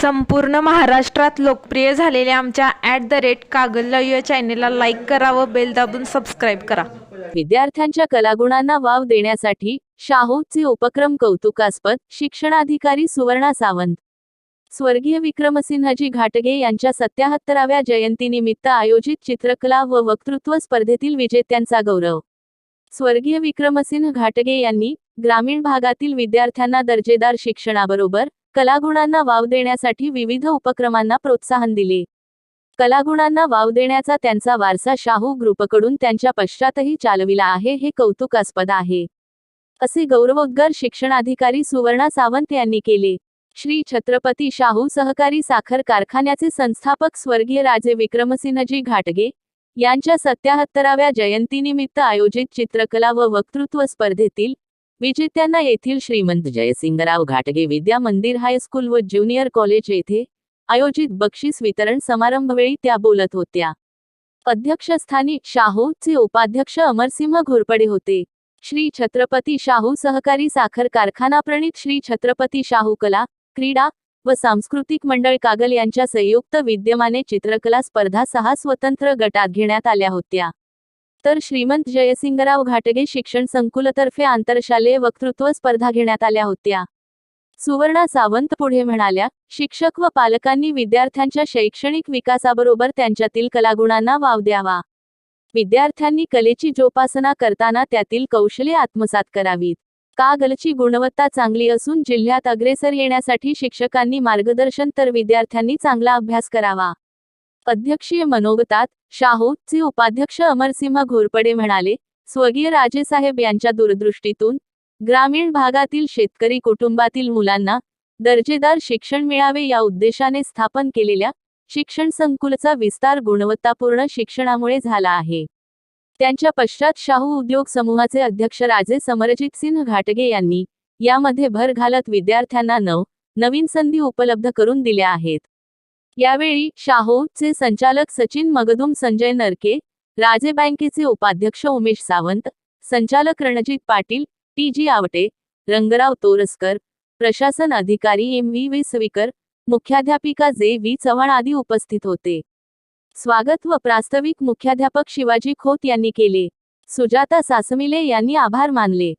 संपूर्ण महाराष्ट्रात लोकप्रिय झालेल्या आमच्या ॲट द रेट कागल या चॅनेलला लाईक करा व बेल दाबून सबस्क्राईब करा. विद्यार्थ्यांच्या कलागुणांना वाव देण्यासाठी शाहूचे उपक्रम कौतुकास्पद शिक्षणाधिकारी सुवर्णा सावंत. स्वर्गीय विक्रमसिंहजी घाटगे यांच्या सत्याहत्तराव्या जयंतीनिमित्त आयोजित चित्रकला व वक्तृत्व स्पर्धेतील विजेत्यांचा गौरव. स्वर्गीय विक्रमसिंह घाटगे यांनी ग्रामीण भागातील विद्यार्थ्यांना दर्जेदार शिक्षणाबरोबर कलागुणांना वाव देण्यासाठी विविध उपक्रमांना प्रोत्साहन दिले. कलागुणांना वाव देण्याचा त्यांचा वारसा शाहू ग्रुपकडून त्यांच्या पश्चातही चालविला आहे हे कौतुकास्पद आहे. असे गौरवोद्गार शिक्षणाधिकारी सुवर्णा सावंत यांनी केले. श्री छत्रपती शाहू सहकारी साखर कारखान्याचे संस्थापक स्वर्गीय राजे विक्रमसिंहजी घाटगे यांच्या सत्याहत्तराव्या जयंतीनिमित्त आयोजित चित्रकला व वक्तृत्व स्पर्धेतील विजेत्यांना येथील श्रीमंत जयसिंगराव घाटगे विद्या मंदिर हायस्कूल व ज्युनियर कॉलेज येथे आयोजित बक्षीस वितरण समारंभवेळी त्या बोलत होत्या. अध्यक्षस्थानी शाहूचे उपाध्यक्ष अमरसिंह घोरपडे होते. श्री छत्रपती शाहू सहकारी साखर कारखाना प्रणित श्री छत्रपती शाहू कला क्रीडा व सांस्कृतिक मंडळ कागल यांच्या संयुक्त विद्यमाने चित्रकला स्पर्धा सहा स्वतंत्र गटात घेण्यात आल्या होत्या. तर श्रीमंत जयसिंगराव घाटगे शिक्षण संकुलतर्फे आंतरशालेय वक्तृत्व स्पर्धा घेण्यात आल्या होत्या. सुवर्णा सावंत पुढे म्हणाल्या शिक्षक व पालकांनी विद्यार्थ्यांच्या शैक्षणिक विकासाबरोबर त्यांच्यातील कलागुणांना वाव द्यावा. विद्यार्थ्यांनी कलेची जोपासना करताना त्यातील कौशल्ये आत्मसात करावीत. कागलची गुणवत्ता चांगली असून जिल्ह्यात अग्रेसर येण्यासाठी शिक्षकांनी मार्गदर्शन तर विद्यार्थ्यांनी चांगला अभ्यास करावा. अध्यक्षीय मनोगतात शाहूचे उपाध्यक्ष अमरसिंह घोरपडे म्हणाले स्वर्गीय राजेसाहेब यांच्या दूरदृष्टीतून ग्रामीण भागातील शेतकरी कुटुंबातील मुलांना दर्जेदार शिक्षण मिळावे या उद्देशाने स्थापन केलेल्या शिक्षण संकुलचा विस्तार गुणवत्तापूर्ण शिक्षणामुळे झाला आहे. त्यांच्या पश्चात शाहू उद्योग समूहाचे अध्यक्ष राजे समरजित सिंह घाटगे यांनी यामध्ये भर घालत विद्यार्थ्यांना नव नवीन संधी उपलब्ध करून दिल्या आहेत. यावेळी शाहूचे संचालक सचिन मगदुम संजय नरके राजे बँकेचे उपाध्यक्ष उमेश सावंत संचालक रणजित पाटील टी जी आवटे रंगराव तोरसकर प्रशासन अधिकारी एम व्ही वेसवीकर मुख्याध्यापिका जे व्ही चव्हाण आदी उपस्थित होते. स्वागत व प्रास्ताविक मुख्याध्यापक शिवाजी खोत यांनी केले. सुजाता सासमिले यांनी आभार मानले.